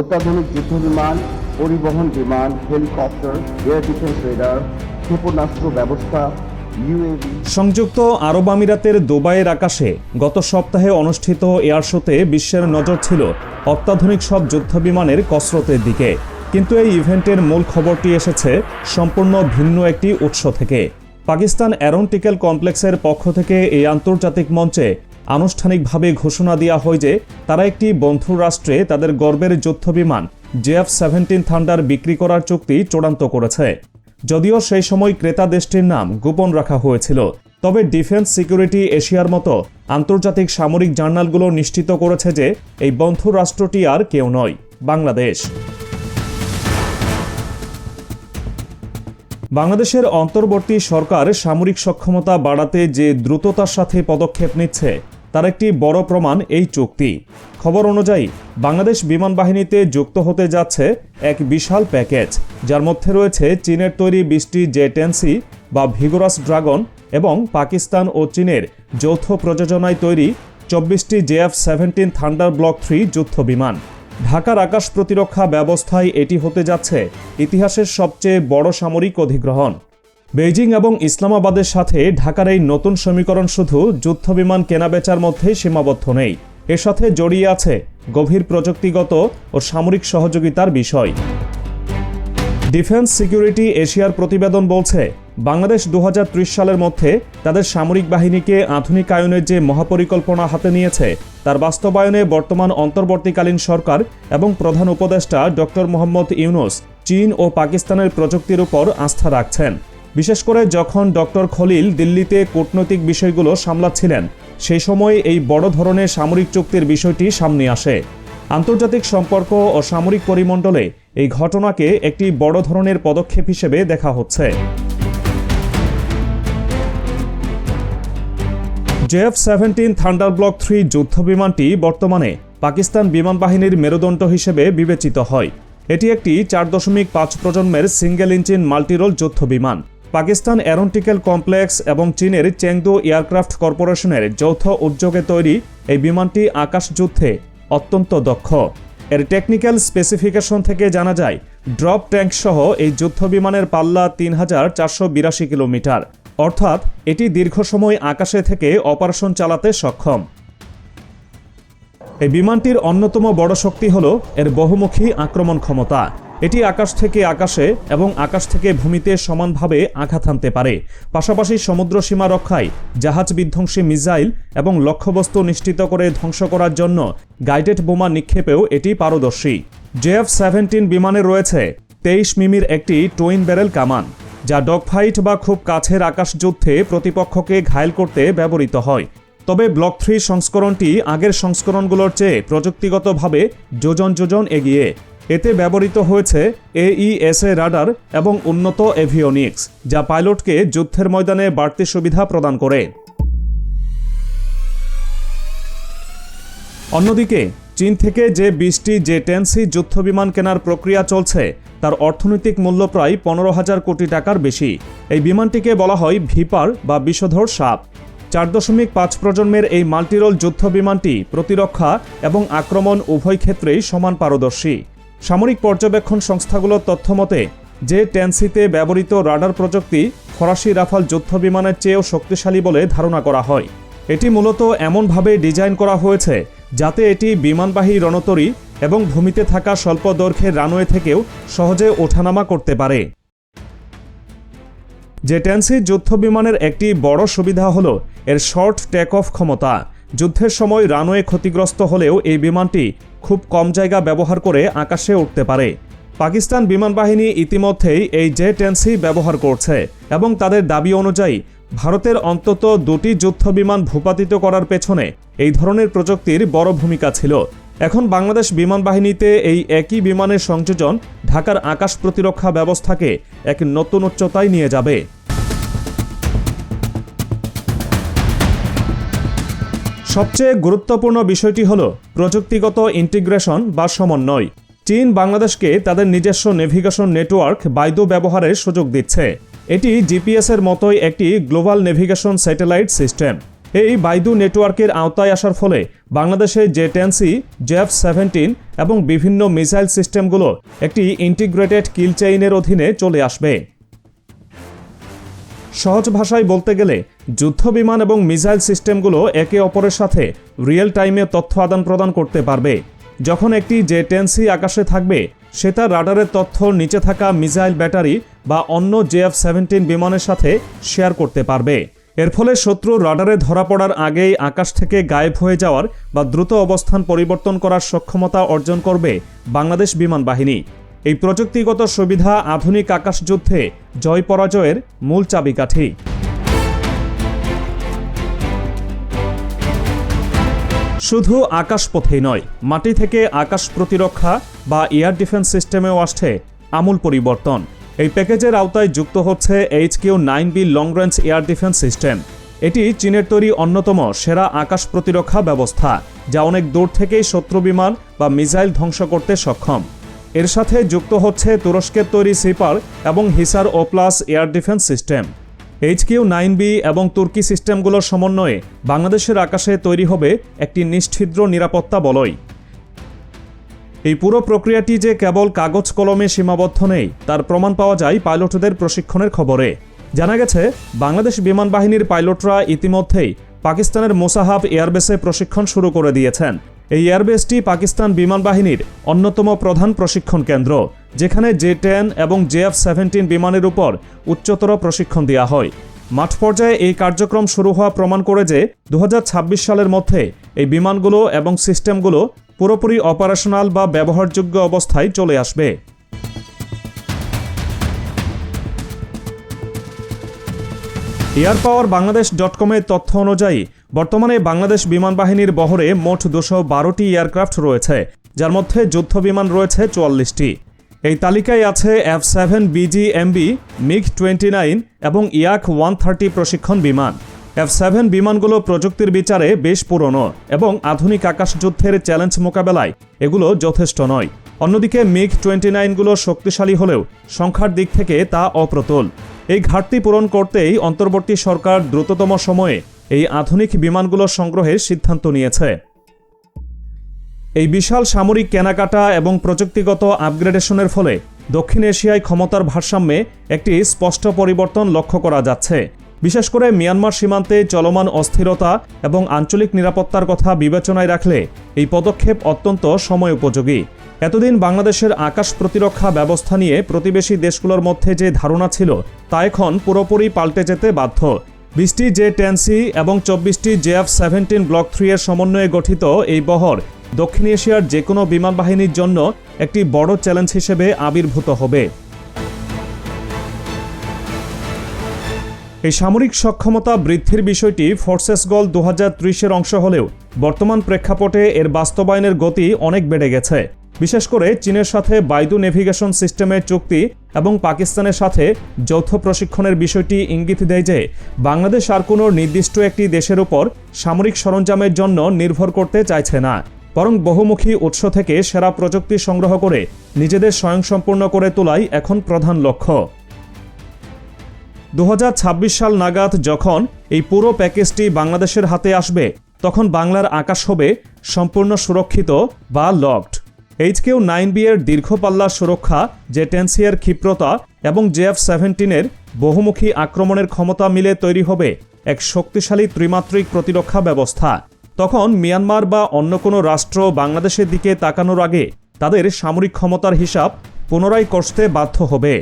অত্যাধুনিক যুদ্ধ বিমান, পরিবহন বিমান, হেলিকপ্টার, এয়ার ডিফেন্স রেডার, ক্ষেপণাস্ত্র ব্যবস্থা সংযুক্ত আরব আমিরাতের দুবাইয়ের আকাশে গত সপ্তাহে অনুষ্ঠিত এয়ার শোতে বিশ্বের নজর ছিল অত্যাধুনিক সব যুদ্ধবিমানের কসরতের দিকে। কিন্তু এই ইভেন্টের মূল খবরটি এসেছে সম্পূর্ণ ভিন্ন একটি উৎস থেকে। পাকিস্তান অ্যারোনটিক্যাল কমপ্লেক্সের পক্ষ থেকে এই আন্তর্জাতিক মঞ্চে আনুষ্ঠানিকভাবে ঘোষণা দেওয়া হয় যে তারা একটি বন্ধু রাষ্ট্রে তাদের গর্বের যুদ্ধ বিমান জেএফ সেভেন্টিন থান্ডার বিক্রি করার চুক্তি চূড়ান্ত করেছে। যদিও সেই সময় ক্রেতা দেশটির নাম গোপন রাখা হয়েছিল, তবে ডিফেন্স সিকিউরিটি এশিয়ার মতো আন্তর্জাতিক সামরিক জার্নালগুলো নিশ্চিত করেছে যে এই বন্ধু রাষ্ট্রটি আর কেউ নয়, বাংলাদেশ। বাংলাদেশের অন্তর্বর্তী সরকার সামরিক সক্ষমতা বাড়াতে যে দ্রুততার সাথে পদক্ষেপ নিচ্ছে তার একটি বড় প্রমাণ এই চুক্তি। খবর অনুযায়ী, বাংলাদেশ বিমান বাহিনীতে যুক্ত হতে যাচ্ছে এক বিশাল প্যাকেজ, যার মধ্যে রয়েছে চীনের তৈরি বিশটি জে টেনসি বা ভিগোরাস ড্রাগন এবং পাকিস্তান ও চীনের যৌথ প্রযোজনায় তৈরি চব্বিশটি JF seventeen thunder block three যুদ্ধ বিমান। ঢাকার আকাশ প্রতিরক্ষা ব্যবস্থায় এটি হতে যাচ্ছে ইতিহাসের সবচেয়ে বড় সামরিক অধিগ্রহণ। বেইজিং এবং ইসলামাবাদের সাথে ঢাকার এই নতুন সমীকরণ শুধু যুদ্ধবিমান কেনাবেচার মধ্যেই সীমাবদ্ধ নেই। এর সাথে জড়িয়ে আছে গভীর প্রযুক্তিগত ও সামরিক সহযোগিতার বিষয়। ডিফেন্স সিকিউরিটি এশিয়ার প্রতিবেদন বলছে, বাংলাদেশ দু হাজার ত্রিশ সালের মধ্যে তাদের সামরিক বাহিনীকে আধুনিকায়নের যে মহাপরিকল্পনা হাতে নিয়েছে, তার বাস্তবায়নে বর্তমান অন্তর্বর্তীকালীন সরকার এবং প্রধান উপদেষ্টা ডক্টর মোহাম্মদ ইউনুস চীন ও পাকিস্তানের প্রযুক্তির উপর আস্থা রাখছেন। বিশেষ করে যখন ডক্টর খলিল দিল্লিতে কূটনৈতিক বিষয়গুলো সামলাচ্ছিলেন, সেই সময় এই বড় ধরনের সামরিক চুক্তির বিষয়টি সামনে আসে। আন্তর্জাতিক সম্পর্ক ও সামরিক পরিমণ্ডলে এই ঘটনাকে একটি বড় ধরনের পদক্ষেপ হিসেবে দেখা হচ্ছে। JF seventeen thunder block three যুদ্ধ বিমানটি বর্তমানে পাকিস্তান বিমান বাহিনীর মেরুদণ্ড হিসেবে বিবেচিত হয়। এটি একটি চার দশমিক পাঁচ প্রজন্মের সিঙ্গেল ইঞ্জিন মাল্টিরোল যুদ্ধ বিমান পাকিস্তান অ্যারোনটিক্যাল কমপ্লেক্স এবং চীনের চেংদু এয়ারক্রাফট কর্পোরেশনের যৌথ উদ্যোগে তৈরি এই বিমানটি আকাশ যুদ্ধে অত্যন্ত দক্ষ। এর টেকনিক্যাল স্পেসিফিকেশন থেকে জানা যায়, ড্রপ ট্যাঙ্ক সহ এই যুদ্ধ বিমানের পাল্লা তিন হাজার চারশো বিরাশি কিলোমিটার। অর্থাৎ, এটি দীর্ঘ সময় আকাশে থেকে অপারেশন চালাতে সক্ষম। এই বিমানটির অন্যতম বড় শক্তি হল এর বহুমুখী আক্রমণ ক্ষমতা। এটি আকাশ থেকে আকাশে এবং আকাশ থেকে ভূমিতে সমানভাবে আঘাত হানতে পারে। পাশাপাশি সমুদ্র সীমা রক্ষায় জাহাজ বিধ্বংসী মিসাইল এবং লক্ষ্যবস্তু নিশ্চিত করে ধ্বংস করার জন্য গাইডেড বোমা নিক্ষেপেও এটি পারদর্শী। জেএফ সেভেন্টিন বিমানে রয়েছে তেইশ মিমির একটি টুইন ব্যারেল কামান, যা ডগফাইট বা খুব কাছের আকাশ যুদ্ধে প্রতিপক্ষকে ঘায়েল করতে ব্যবহৃত হয়। তবে ব্লক থ্রি সংস্করণটি আগের সংস্করণগুলোর চেয়ে প্রযুক্তিগতভাবে যোজন যোজন এগিয়ে। এতে ব্যবহৃত হয়েছে এইএসএ রাডার এবং উন্নত এভিওনিক্স, যা পাইলটকে যুদ্ধের ময়দানে বাড়তি সুবিধা প্রদান করে। অন্যদিকে, চীন থেকে যে বিশটি জে টেনসি যুদ্ধবিমান কেনার প্রক্রিয়া চলছে, তার অর্থনৈতিক মূল্য প্রায় পনেরো হাজার কোটি টাকার বেশি। এই বিমানটিকে বলা হয় ভিপার বা বিষধর সাপ। চার দশমিক পাঁচ প্রজন্মের এই মাল্টিরোল যুদ্ধ বিমানটি প্রতিরক্ষা এবং আক্রমণ উভয় ক্ষেত্রেই সমান পারদর্শী। সামরিক পর্যবেক্ষণ সংস্থাগুলোর তথ্য মতে যে টেনসিতে ব্যবহৃত রাডার প্রযুক্তি ফরাসি রাফাল যুদ্ধ বিমানের চেয়েও শক্তিশালী বলে ধারণা করা হয়। এটি মূলত এমনভাবে ডিজাইন করা হয়েছে যাতে এটি বিমানবাহী রণতরী এবং ভূমিতে থাকা স্বল্প দৈর্ঘ্যের রানওয়ে থেকেও সহজে ওঠানামা করতে পারে। যে টেন্সি যুদ্ধ বিমানের একটি বড় সুবিধা হল এর শর্ট টেক অফ ক্ষমতা। যুদ্ধের সময় রানওয়ে ক্ষতিগ্রস্ত হলেও এই বিমানটি খুব কম জায়গা ব্যবহার করে আকাশে উঠতে পারে। পাকিস্তান বিমান বাহিনী ইতিমধ্যেই এই জে টেন্সি ব্যবহার করছে এবং তাদের দাবি অনুযায়ী ভারতের অন্তত দুটি যুদ্ধ বিমান ভূপাতিত করার পেছনে এই ধরনের প্রযুক্তির বড় ভূমিকা ছিল। এখন বাংলাদেশ বিমান বাহিনীতে এই একই বিমানের সংযোজন ঢাকার আকাশ প্রতিরক্ষা ব্যবস্থাকে এক নতুন উচ্চতায় নিয়ে যাবে। সবচেয়ে গুরুত্বপূর্ণ বিষয়টি হল প্রযুক্তিগত ইন্টিগ্রেশন বা সমন্বয়। চীন বাংলাদেশকে তাদের নিজস্ব নেভিগেশন নেটওয়ার্ক বাইদো ব্যবহারের সুযোগ দিচ্ছে। এটি জিপিএস এর মতোই একটি গ্লোবাল নেভিগেশন স্যাটেলাইট সিস্টেম। এই বাইদু নেটওয়ার্কের আওতায় আসার ফলে বাংলাদেশে জে টেনসি জেফ সেভেন্টিন এবং বিভিন্ন মিসাইল সিস্টেমগুলো একটি ইন্টিগ্রেটেড কিল চেইনের অধীনে চলে আসবে। সহজ ভাষায় বলতে গেলে যুদ্ধ বিমান এবং মিসাইল সিস্টেমগুলো একে অপরের সাথে রিয়েল টাইমে তথ্য আদান প্রদান করতে পারবে। যখন একটি জে টেনসি আকাশে থাকবে সে তার রাডারের তথ্য নিচে থাকা মিসাইল ব্যাটারি বা অন্য জেএফ সেভেন্টিন বিমানের সাথে শেয়ার করতে পারবে। এর ফলে শত্রু রাডারে ধরা পড়ার আগেই আকাশ থেকে গায়েব হয়ে যাওয়ার বা দ্রুত অবস্থান পরিবর্তন করার সক্ষমতা অর্জন করবে বাংলাদেশ বিমান বাহিনী। এই প্রযুক্তিগত সুবিধা আধুনিক আকাশ যুদ্ধে জয় পরাজয়ের মূল চাবিকাঠি। শুধু আকাশপথেই নয়, মাটি থেকে আকাশ প্রতিরক্ষা বা এয়ার ডিফেন্স সিস্টেমেও আসছে আমূল পরিবর্তন। এই প্যাকেজের আওতায় যুক্ত হচ্ছে H Q nine B long range air defence system. এটি চীনের তৈরি অন্যতম সেরা আকাশ প্রতিরক্ষা ব্যবস্থা, যা অনেক দূর থেকেই শত্রু বিমান বা মিসাইল ধ্বংস করতে সক্ষম। এর সাথে যুক্ত হচ্ছে তুরস্কের তৈরি সিপার এবং Hisar O plus air defence system. H Q nine B এবং তুর্কি সিস্টেমগুলোর সমন্বয়ে বাংলাদেশের আকাশে তৈরি হবে একটি নিশ্ছিদ্র নিরাপত্তা বলয়। এই পুরো প্রক্রিয়াটি যে কেবল কাগজ কলমে সীমাবদ্ধ নেই, তার প্রমাণ পাওয়া যায় পাইলটদের প্রশিক্ষণের খবরে। জানা গেছে, বাংলাদেশ বিমান বাহিনীর পাইলটরা ইতিমধ্যেই পাকিস্তানের মোসাহাব এয়ারবেসে প্রশিক্ষণ শুরু করে দিয়েছেন। এই এয়ারবেসটি পাকিস্তান বিমান বাহিনীর অন্যতম প্রধান প্রশিক্ষণ কেন্দ্র, যেখানে জে টেন এবং জে এফ সেভেন্টিন বিমানের উপর উচ্চতর প্রশিক্ষণ দেওয়া হয়। মাঠ পর্যায়ে এই কার্যক্রম শুরু হওয়া প্রমাণ করে যে দু হাজার ছাব্বিশ সালের মধ্যে এই বিমানগুলো এবং সিস্টেমগুলো পুরোপুরি অপারেশনাল বা ব্যবহারযোগ্য অবস্থায় চলে আসবে। এয়ার পাওয়ার বাংলাদেশ ডট কমের তথ্য অনুযায়ী, বর্তমানে বাংলাদেশ বিমান বাহিনীর বহরে মোট দুশো বারোটি এয়ারক্রাফট রয়েছে, যার মধ্যে যুদ্ধ বিমান রয়েছে চুয়াল্লিশটি। এই তালিকায় আছে F seven BG MB MiG twenty nine এবং ইয়াক ওয়ান থার্টি প্রশিক্ষণ বিমান। এফ সেভেন বিমানগুলো প্রযুক্তির বিচারে বেশ পুরনো এবং আধুনিক আকাশ যুদ্ধের চ্যালেঞ্জ মোকাবেলায় এগুলো যথেষ্ট নয়। অন্যদিকে, মিগ টোয়েন্টি নাইনগুলো শক্তিশালী হলেও সংখ্যার দিক থেকে তা অপ্রতুল। এই ঘাটতি পূরণ করতেই অন্তর্বর্তী সরকার দ্রুততম সময়ে এই আধুনিক বিমানগুলো সংগ্রহের সিদ্ধান্ত নিয়েছে। এই বিশাল সামরিক কেনাকাটা এবং প্রযুক্তিগত আপগ্রেডেশনের ফলে দক্ষিণ এশিয়ায় ক্ষমতার ভারসাম্যে একটি স্পষ্ট পরিবর্তন লক্ষ্য করা যাচ্ছে। বিশেষ করে মিয়ানমার সীমান্তে চলমান অস্থিরতা এবং আঞ্চলিক নিরাপত্তার কথা বিবেচনায় রাখলে এই পদক্ষেপ অত্যন্ত সময় উপযোগী এতদিন বাংলাদেশের আকাশ প্রতিরক্ষা ব্যবস্থা নিয়ে প্রতিবেশী দেশগুলোর মধ্যে যে ধারণা ছিল, তা এখন পুরোপুরি পাল্টে যেতে বাধ্য। বিশটি জে টেনসি এবং চব্বিশটি জেএফ সেভেন্টিন ব্লক থ্রি এর সমন্বয়ে গঠিত এই বহর দক্ষিণ এশিয়ার যে কোনো বিমান বাহিনীর জন্য একটি বড় চ্যালেঞ্জ হিসেবে আবির্ভূত হবে। এই সামরিক সক্ষমতা বৃদ্ধির বিষয়টি ফোর্সেস গল দু হাজার অংশ হলেও বর্তমান প্রেক্ষাপটে এর বাস্তবায়নের গতি অনেক বেড়ে গেছে। বিশেষ করে চীনের সাথে বাইদু নেভিগেশন সিস্টেমের চুক্তি এবং পাকিস্তানের সাথে যৌথ প্রশিক্ষণের বিষয়টি ইঙ্গিত দেয় যে বাংলাদেশ আর কোনো নির্দিষ্ট একটি দেশের উপর সামরিক সরঞ্জামের জন্য নির্ভর করতে চাইছে না, বরং বহুমুখী উৎস থেকে সেরা প্রযুক্তি সংগ্রহ করে নিজেদের স্বয়ংসম্পূর্ণ করে তোলাই এখন প্রধান লক্ষ্য। দু হাজার ছাব্বিশ সাল নাগাদ যখন এই পুরো প্যাকেজটি বাংলাদেশের হাতে আসবে, তখন বাংলার আকাশ হবে সম্পূর্ণ সুরক্ষিত বা locked H Q nine B এর দীর্ঘ পাল্লার সুরক্ষা জেটেন্সিয়ার ক্ষিপ্রতা এবং জেএফ সেভেন্টিনের বহুমুখী আক্রমণের ক্ষমতা মিলে তৈরি হবে এক শক্তিশালী ত্রিমাত্রিক প্রতিরক্ষা ব্যবস্থা। তখন মিয়ানমার বা অন্য কোনো রাষ্ট্র বাংলাদেশের দিকে তাকানোর আগে তাদের সামরিক ক্ষমতার হিসাব পুনরায় করতে বাধ্য হবে।